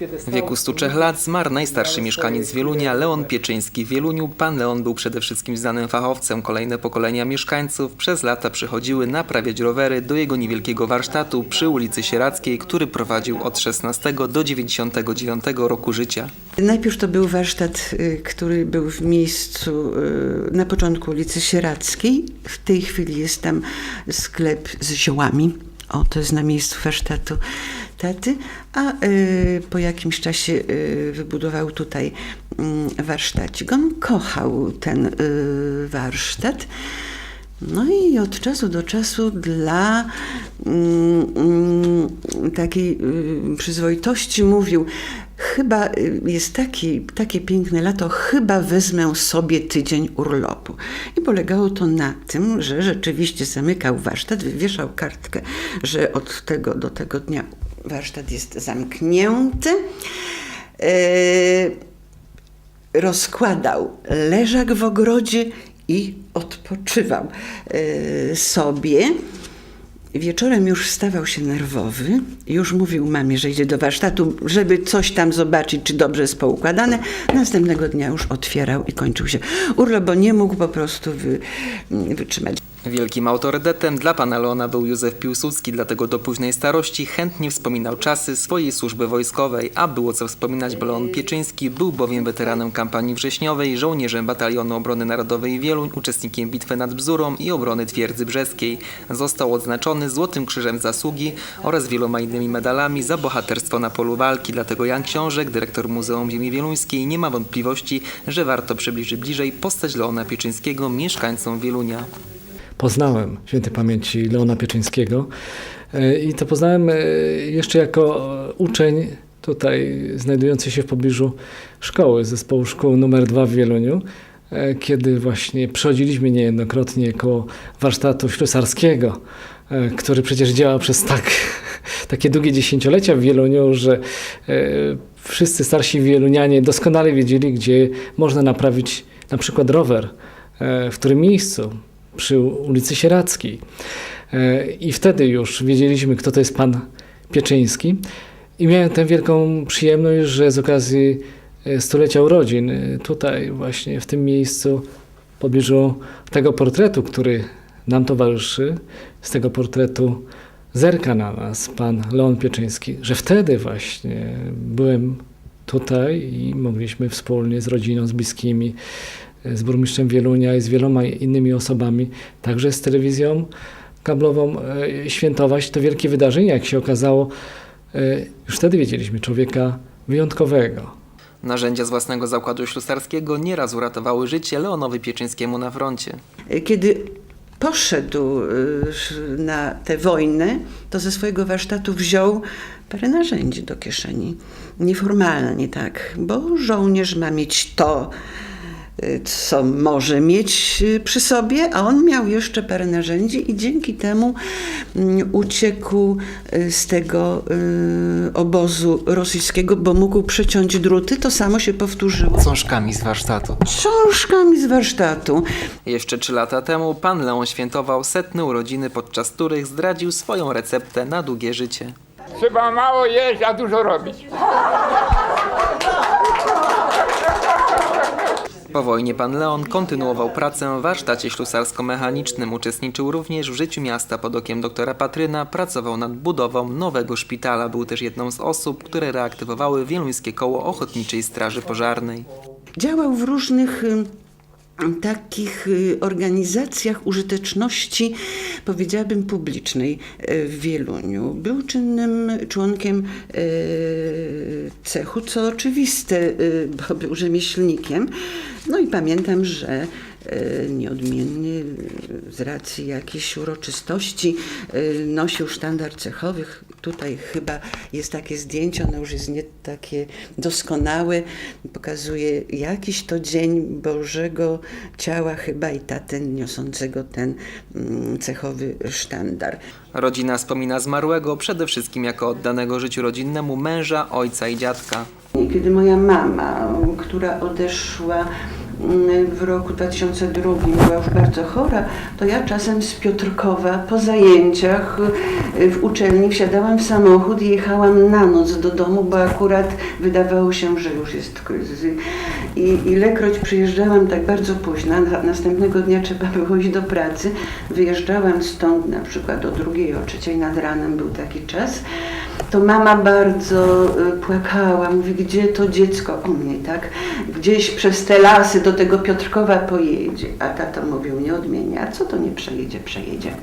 W wieku 103 lat zmarł najstarszy mieszkaniec Wielunia, Leon Pieczyński. W Wieluniu pan Leon był przede wszystkim znanym fachowcem. Kolejne pokolenia mieszkańców przez lata przychodziły naprawiać rowery do jego niewielkiego warsztatu przy ulicy Sierackiej, który prowadził od 16 do 99 roku życia. Najpierw to był warsztat, y, który był w miejscu y, na początku ulicy Sierackiej. W tej chwili jest tam sklep z ziołami. O, to jest na miejscu warsztatu taty. A y, po jakimś czasie y, wybudował tutaj y, warsztacik. On kochał ten y, warsztat. No i od czasu do czasu dla takiej y, przyzwoitości mówił, chyba y, jest taki, takie piękne lato, chyba wezmę sobie tydzień urlopu. I polegało to na tym, że rzeczywiście zamykał warsztat, wywieszał kartkę, że od tego do tego dnia warsztat jest zamknięty. Yy, rozkładał leżak w ogrodzie i odpoczywał sobie. Wieczorem już stawał się nerwowy, już mówił mamie, że idzie do warsztatu, żeby coś tam zobaczyć, czy dobrze jest poukładane. Następnego dnia już otwierał i kończył się urlop, bo nie mógł po prostu wy, wytrzymać. Wielkim autorytetem dla pana Leona był Józef Piłsudski, dlatego do późnej starości chętnie wspominał czasy swojej służby wojskowej, a było co wspominać, bo Leon Pieczyński był bowiem weteranem kampanii wrześniowej, żołnierzem Batalionu Obrony Narodowej Wieluń, uczestnikiem bitwy nad Bzurą i obrony Twierdzy Brzeskiej. Został odznaczony Złotym Krzyżem Zasługi oraz wieloma innymi medalami za bohaterstwo na polu walki, dlatego Jan Książek, dyrektor Muzeum Ziemi Wieluńskiej, nie ma wątpliwości, że warto przybliżyć bliżej postać Leona Pieczyńskiego mieszkańcom Wielunia. Poznałem świętej pamięci Leona Pieczyńskiego E, i to poznałem e, jeszcze jako uczeń tutaj znajdujący się w pobliżu szkoły, zespołu szkół numer 2 w Wieluniu, e, kiedy właśnie przechodziliśmy niejednokrotnie koło warsztatu ślusarskiego, który przecież działał przez tak, takie długie dziesięciolecia w Wieluniu, że wszyscy starsi wielunianie doskonale wiedzieli, gdzie można naprawić na przykład rower, w którym miejscu, przy ulicy Sierackiej. E, I wtedy już wiedzieliśmy, kto to jest pan Pieczyński. I miałem tę wielką przyjemność, że z okazji e, stulecia urodzin, e, tutaj właśnie w tym miejscu, w pobliżu tego portretu, który nam towarzyszy, z tego portretu zerka na nas pan Leon Pieczyński, że wtedy właśnie byłem tutaj i mogliśmy wspólnie z rodziną, z bliskimi, z burmistrzem Wielunia i z wieloma innymi osobami, także z telewizją kablową, e, świętować to wielkie wydarzenie. Jak się okazało, e, już wtedy wiedzieliśmy człowieka wyjątkowego. Narzędzia z własnego zakładu ślusarskiego nieraz uratowały życie Leonowi Pieczyńskiemu na froncie. Kiedy poszedł na tę wojnę, to ze swojego warsztatu wziął parę narzędzi do kieszeni. Nieformalnie tak, bo żołnierz ma mieć to, co może mieć y, przy sobie, a on miał jeszcze parę narzędzi i dzięki temu mm, uciekł y, z tego y, obozu rosyjskiego, bo mógł przeciąć druty. To samo się powtórzyło. Książkami z warsztatu. Książkami z warsztatu. Jeszcze trzy lata temu pan Leon świętował setne urodziny, podczas których zdradził swoją receptę na długie życie. Trzeba mało jeść, a dużo robić. Po wojnie pan Leon kontynuował pracę w warsztacie ślusarsko-mechanicznym, uczestniczył również w życiu miasta pod okiem doktora Patryna, pracował nad budową nowego szpitala, był też jedną z osób, które reaktywowały Wieluńskie Koło Ochotniczej Straży Pożarnej. Działał w różnych y, takich y, organizacjach użyteczności, powiedziałabym, publicznej y, w Wieluniu. Był czynnym członkiem y, cechu, co oczywiste, y, bo był rzemieślnikiem. No i pamiętam, że nieodmiennie y, z racji jakiejś uroczystości y, nosił sztandar cechowych. Tutaj chyba jest takie zdjęcie, ono już jest nie takie doskonałe. Pokazuje jakiś to dzień Bożego Ciała chyba i tatę niosącego ten mm, cechowy sztandar. Rodzina wspomina zmarłego przede wszystkim jako oddanego życiu rodzinnemu męża, ojca i dziadka. Kiedy moja mama, która odeszła w roku 2002 była już bardzo chora, to ja czasem z Piotrkowa po zajęciach y, w uczelni wsiadałam w samochód i jechałam na noc do domu, bo akurat wydawało się, że już jest kryzys. I ilekroć przyjeżdżałam tak bardzo późno, na- następnego dnia trzeba było iść do pracy, wyjeżdżałam stąd na przykład o drugiej, o trzeciej nad ranem był taki czas, to mama bardzo y, płakała, mówi, gdzie to dziecko u mnie, tak? Gdzieś przez te lasy do tego Piotrkowa pojedzie. A tata mówił, nie odmienia, a co to nie przejedzie, przejedzie.